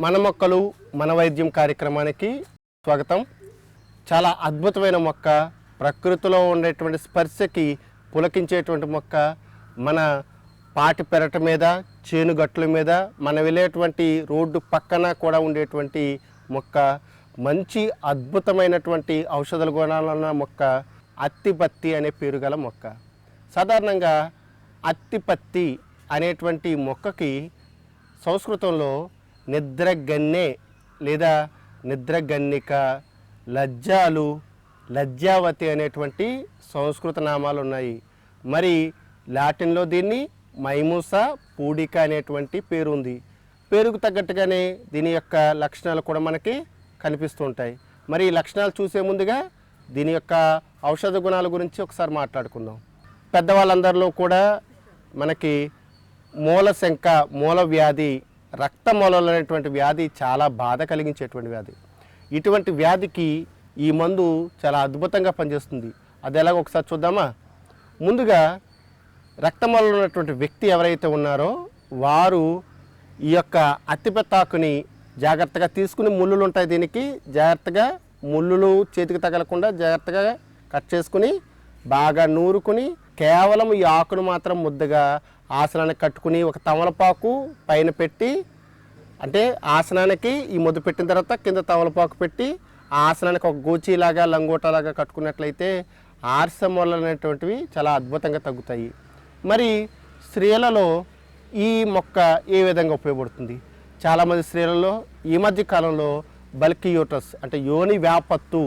మన మొక్కలు మన వైద్యం కార్యక్రమానికి స్వాగతం. చాలా అద్భుతమైన మొక్క ప్రకృతిలో ఉండేటువంటి స్పర్శకి పులకించేటువంటి మొక్క మన పాటి పెరట మీద చేను గట్ల మీద మన వెళ్ళేటువంటి రోడ్డు పక్కన కూడా ఉండేటువంటి మొక్క మంచి అద్భుతమైనటువంటి ఔషధ గుణాలున్న మొక్క అత్తిపత్తి అనే పేరు గల మొక్క. సాధారణంగా అత్తిపత్తి అనేటువంటి మొక్కకి సంస్కృతంలో నిద్రగన్నె లేదా నిద్రగన్నిక లజ్జాలు లజ్జావతి అనేటువంటి సంస్కృత నామాలు ఉన్నాయి. మరి లాటిన్లో దీన్ని మైమూస పూడిక అనేటువంటి పేరు ఉంది. పేరుకు తగ్గట్టుగానే దీని యొక్క లక్షణాలు కూడా మనకి కనిపిస్తుంటాయి మరి ఈ లక్షణాలు చూసే ముందుగా దీని యొక్క ఔషధ గుణాల గురించి ఒకసారి మాట్లాడుకుందాం. పెద్దవాళ్ళందరిలో కూడా మనకి మూల శంక మూల వ్యాధి రక్త మూలలు అనేటువంటి వ్యాధి చాలా బాధ కలిగించేటువంటి వ్యాధి. ఇటువంటి వ్యాధికి ఈ మందు చాలా అద్భుతంగా పనిచేస్తుంది. అది ఎలాగో ఒకసారి చూద్దామా? ముందుగా రక్తమూలలో ఉన్నటువంటి వ్యక్తి ఎవరైతే ఉన్నారో వారు ఈ యొక్క అతిపెత్తాకుని జాగ్రత్తగా తీసుకుని ముళ్ళులు ఉంటాయి దీనికి. జాగ్రత్తగా ముళ్ళులు చేతికి తగలకుండా జాగ్రత్తగా కట్ చేసుకుని బాగా నూరుకుని కేవలం ఈ ఆకును మాత్రం ముద్దగా ఆసనానికి కట్టుకుని ఒక తమలపాకు పైన పెట్టి అంటే ఆసనానికి ఈ ముద్దు పెట్టిన తర్వాత కింద తమలపాకు పెట్టి ఆ ఆసనానికి ఒక గోచీలాగా లంగోటలాగా కట్టుకున్నట్లయితే ఆర్సమూలలు అనేటువంటివి చాలా అద్భుతంగా తగ్గుతాయి. మరి స్త్రీలలో ఈ మొక్క ఏ విధంగా ఉపయోగపడుతుంది? చాలామంది స్త్రీలలో ఈ మధ్య కాలంలో బల్కి యూటస్ అంటే యోని వ్యాపత్తు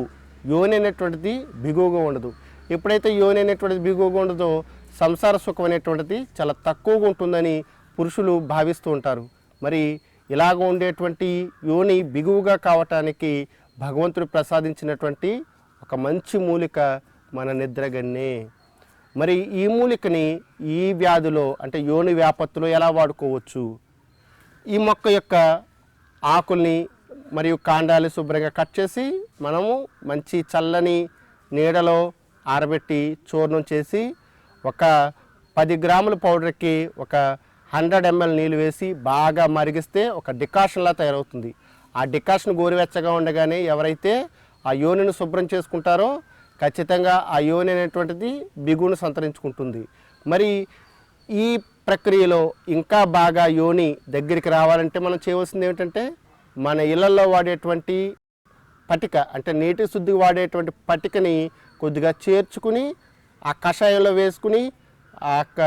యోని అనేటువంటిది బిగువుగా ఉండదు. ఎప్పుడైతే యోని అనేటువంటిది బిగువుగా ఉండదో సంసార సుఖం అనేటువంటిది చాలా తక్కువగా ఉంటుందని పురుషులు భావిస్తూ ఉంటారు. మరి ఇలాగ ఉండేటువంటి యోని బిగువుగా కావటానికి భగవంతుడు ప్రసాదించినటువంటి ఒక మంచి మూలిక మన నిద్రగన్నే. మరి ఈ మూలికని ఈ వ్యాధిలో అంటే యోని వ్యాపత్తులో ఎలా వాడుకోవచ్చు? ఈ మొక్క యొక్క ఆకుల్ని మరియు కాండాలు శుభ్రంగా కట్ చేసి మనము మంచి చల్లని నీడలో ఆరబెట్టి చూర్ణం చేసి ఒక పది గ్రాముల పౌడర్కి ఒక హండ్రెడ్ ఎంఎల్ నీళ్ళు వేసి బాగా మరిగిస్తే ఒక డికాషన్లా తయారవుతుంది. ఆ డికాషన్ గోరువెచ్చగా ఉండగానే ఎవరైతే ఆ యోనిని శుభ్రం చేసుకుంటారో ఖచ్చితంగా ఆ యోని అనేటువంటిది బిగును సంతరించుకుంటుంది. మరి ఈ ప్రక్రియలో ఇంకా బాగా యోని దగ్గరికి రావాలంటే మనం చేయవలసింది ఏమిటంటే మన ఇళ్ళలో వాడేటువంటి పటిక అంటే నీటి శుద్ధికి వాడేటువంటి పటికని కొద్దిగా చేర్చుకుని ఆ కషాయంలో వేసుకుని ఆ యొక్క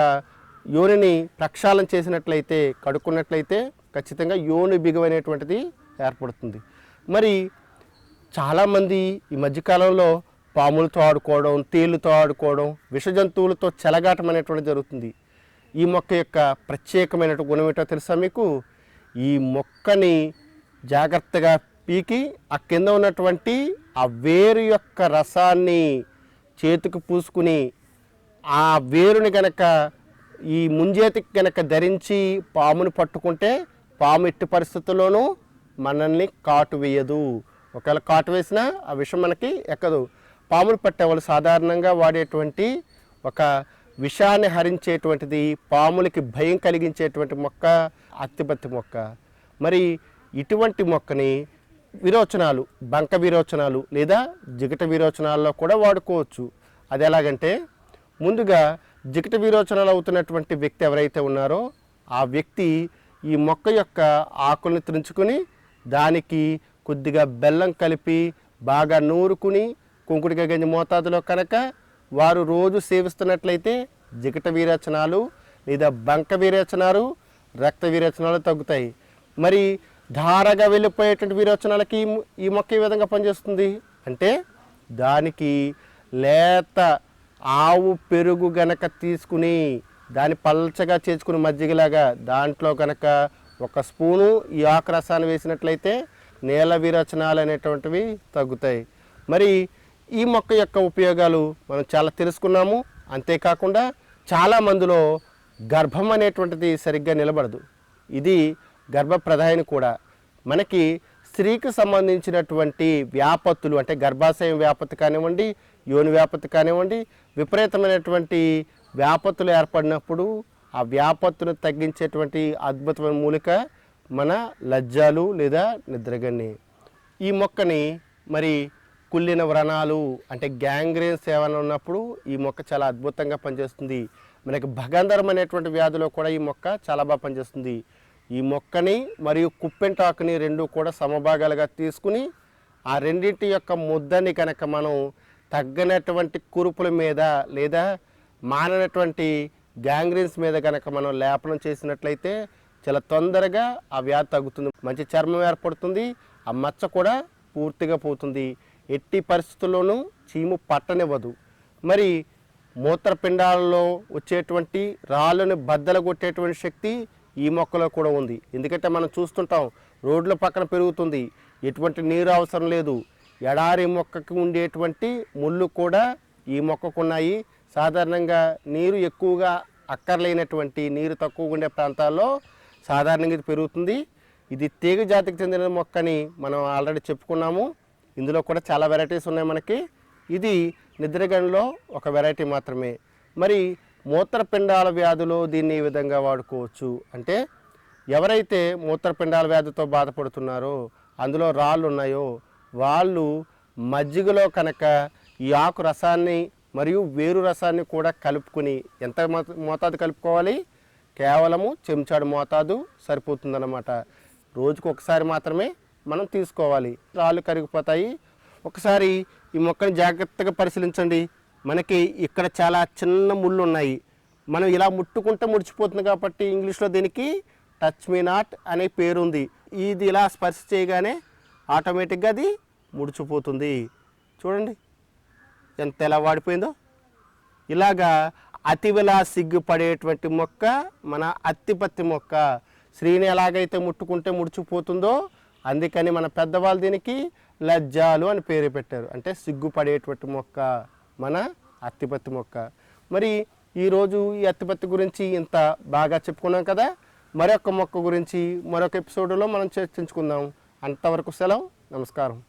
యోనిని ప్రక్షాళన చేసినట్లయితే కడుక్కున్నట్లయితే ఖచ్చితంగా యోని బిగువైనటువంటిది ఏర్పడుతుంది. మరి చాలామంది ఈ మధ్యకాలంలో పాములతో ఆడుకోవడం తేలుతో ఆడుకోవడం విష జంతువులతో చెలగాటం అనేటువంటి జరుగుతుంది. ఈ మొక్క యొక్క ప్రత్యేకమైన గుణం ఏంటో తెలుసా మీకు? ఈ మొక్కని జాగ్రత్తగా పీకి ఆ కింద ఉన్నటువంటి ఆ వేరు యొక్క రసాన్ని చేతికి పూసుకుని ఆ వేరుని గనక ఈ ముంజేతికి గనక ధరించి పామును పట్టుకుంటే పాము ఎట్టి పరిస్థితుల్లోనూ మనల్ని కాటు వేయదు. ఒకవేళ కాటు వేసినా ఆ విషం మనకి ఎక్కదు. పాముని పట్టేవాళ్ళు సాధారణంగా వాడేటువంటి ఒక విషాన్ని హరించేటువంటిది పాములకి భయం కలిగించేటువంటి మొక్క అత్తిపత్తి మొక్క. మరి ఇటువంటి మొక్కని విరోచనాలు బంక విరోచనాలు లేదా జిగట విరోచనాల్లో కూడా వాడుకోవచ్చు. అది ఎలాగంటే ముందుగా జిగట విరోచనాలు అవుతున్నటువంటి వ్యక్తి ఎవరైతే ఉన్నారో ఆ వ్యక్తి ఈ మొక్క యొక్క ఆకుల్ని తుంచుకుని దానికి కొద్దిగా బెల్లం కలిపి బాగా నూరుకుని కుంకుడికాయ గంజి మోతాదులో కనుక వారు రోజు సేవిస్తున్నట్లయితే జిగట విరేచనాలు లేదా బంక విరేచనాలు రక్త విరేచనాలు తగ్గుతాయి. మరి ధారగా వెళ్ళిపోయేటువంటి విరోచనాలకి ఈ మొక్క ఈ విధంగా పనిచేస్తుంది? అంటే దానికి లేత ఆవు పెరుగు గనక తీసుకుని దాన్ని పల్చగా చేసుకుని మజ్జిగలాగా దాంట్లో గనక ఒక స్పూను ఈ ఆక్రసాన్ని వేసినట్లయితే నేల విరచనాలు అనేటువంటివి తగ్గుతాయి. మరి ఈ మొక్క యొక్క ఉపయోగాలు మనం చాలా తెలుసుకున్నాము. అంతేకాకుండా చాలా మందిలో గర్భం అనేటువంటిది సరిగ్గా నిలబడదు. ఇది గర్భప్రధాయిని కూడా. మనకి స్త్రీకి సంబంధించినటువంటి వ్యాపత్తులు అంటే గర్భాశయం వ్యాపత్తి కానివ్వండి యోని వ్యాపత్తి కానివ్వండి విపరీతమైనటువంటి వ్యాపత్తులు ఏర్పడినప్పుడు ఆ వ్యాపత్తును తగ్గించేటువంటి అద్భుతమైన మూలిక మన లజ్జాలు లేదా నిద్రగన్ని ఈ మొక్కని మరి కుళ్ళిన వ్రణాలు అంటే గ్యాంగ్రేన్ సేవన ఉన్నప్పుడు ఈ మొక్క చాలా అద్భుతంగా పనిచేస్తుంది. మనకి భగంధరం అనేటువంటి వ్యాధిలో కూడా ఈ మొక్క చాలా బాగా పనిచేస్తుంది. ఈ మొక్కని మరియు కుప్పెంటాకుని రెండు కూడా సమభాగాలుగా తీసుకుని ఆ రెండింటి యొక్క ముద్దని కనుక మనం తగ్గనటువంటి కురుపుల మీద లేదా మాననటువంటి గ్యాంగ్రీన్స్ మీద కనుక మనం లేపనం చేసినట్లయితే చాలా తొందరగా ఆ వ్యాధి తగ్గుతుంది. మంచి చర్మం ఏర్పడుతుంది. ఆ మచ్చ కూడా పూర్తిగా పోతుంది. ఎట్టి పరిస్థితుల్లోనూ చీము పట్టనివ్వదు. మరి మూత్రపిండాలలో వచ్చేటువంటి రాళ్ళను బద్దలు కొట్టేటువంటి శక్తి ఈ మొక్కలో కూడా ఉంది. ఎందుకంటే మనం చూస్తుంటాం రోడ్ల పక్కన పెరుగుతుంది. ఎటువంటి నీరు అవసరం లేదు. ఎడారి మొక్కకి ఉండేటువంటి ముళ్ళు కూడా ఈ మొక్కకు ఉన్నాయి. సాధారణంగా నీరు ఎక్కువగా అక్కర్లేనటువంటి నీరు తక్కువగా ఉండే ప్రాంతాల్లో సాధారణంగా ఇది పెరుగుతుంది. ఇది తీగ జాతికి చెందిన మొక్కని మనం ఆల్రెడీ చెప్పుకున్నాము. ఇందులో కూడా చాలా వెరైటీస్ ఉన్నాయి మనకి. ఇది నిద్రగణలో ఒక వెరైటీ మాత్రమే. మరి మూత్రపిండాల వ్యాధులు దీన్ని ఈ విధంగా వాడుకోవచ్చు. అంటే ఎవరైతే మూత్రపిండాల వ్యాధితో బాధపడుతున్నారో అందులో రాళ్ళు ఉన్నాయో వాళ్ళు మజ్జిగలో కనుక ఈ ఆకు రసాన్ని మరియు వేరు రసాన్ని కూడా కలుపుకుని ఎంత మోతాదు కలుపుకోవాలి? కేవలము చెంచాడు మోతాదు సరిపోతుందన్నమాట. రోజుకు ఒకసారి మాత్రమే మనం తీసుకోవాలి. రాళ్ళు కరిగిపోతాయి. ఒకసారి ఈ మొక్కని జాగ్రత్తగా పరిశీలించండి. మనకి ఇక్కడ చాలా చిన్న ముళ్ళు ఉన్నాయి మనం ఇలా ముట్టుకుంటే ముడిచిపోతుంది కాబట్టి ఇంగ్లీష్లో దీనికి టచ్ మీ నాట్ అనే పేరు ఉంది ఇది ఇలా స్పర్శ చేయగానే ఆటోమేటిక్గా అది ముడిచిపోతుంది. చూడండి. ఎంత ఎలా వాడిపోయిందో. ఇలాగా అతివిలా సిగ్గుపడేటువంటి మొక్క మన అత్తిపత్తి మొక్క. శ్రీని ఎలాగైతే ముట్టుకుంటే ముడిచిపోతుందో అందుకని మన పెద్దవాళ్ళు దీనికి లజ్జాలు అని పేరు పెట్టారు. అంటే సిగ్గుపడేటువంటి మొక్క. మన అత్తిపత్తి మొక్క. మరి ఈరోజు ఈ అత్తిపత్తి గురించి ఇంత బాగా చెప్పుకున్నాం కదా మరొక మొక్క గురించి మరొక ఎపిసోడ్లో మనం చర్చించుకుందాం. అంతవరకు సెలవు నమస్కారం.